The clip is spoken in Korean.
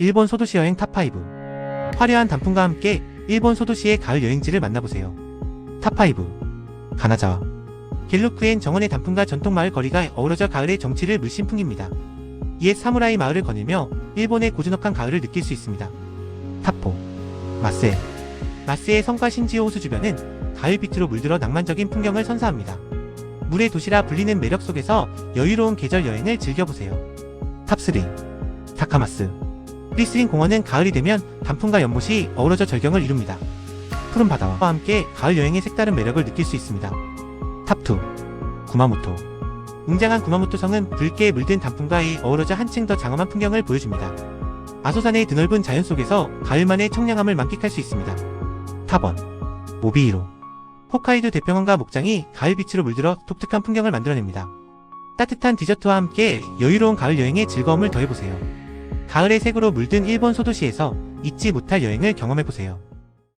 일본 소도시 여행 탑5 화려한 단풍과 함께 일본 소도시의 가을 여행지를 만나보세요. 탑5 가나자와 길루크엔 정원의 단풍과 전통 마을 거리가 어우러져 가을의 정취를 물씬 풍깁니다. 옛 사무라이 마을을 거닐며 일본의 고즈넉한 가을을 느낄 수 있습니다. 탑4 마스에 마스의 성과 신지오 호수 주변은 가을 빛으로 물들어 낭만적인 풍경을 선사합니다. 물의 도시라 불리는 매력 속에서 여유로운 계절 여행을 즐겨보세요. 탑3 타카마스 리스린 공원은 가을이 되면 단풍과 연못이 어우러져 절경을 이룹니다. 푸른 바다와 함께 가을 여행의 색다른 매력을 느낄 수 있습니다. 탑2 구마모토 웅장한 구마모토 성은 붉게 물든 단풍과의 어우러져 한층 더 장엄한 풍경을 보여줍니다. 아소산의 드넓은 자연 속에서 가을만의 청량함을 만끽할 수 있습니다. 탑원 모비히로 홋카이도 대평원과 목장이 가을 빛으로 물들어 독특한 풍경을 만들어냅니다. 따뜻한 디저트와 함께 여유로운 가을 여행의 즐거움을 더해보세요. 가을의 색으로 물든 일본 소도시에서 잊지 못할 여행을 경험해보세요.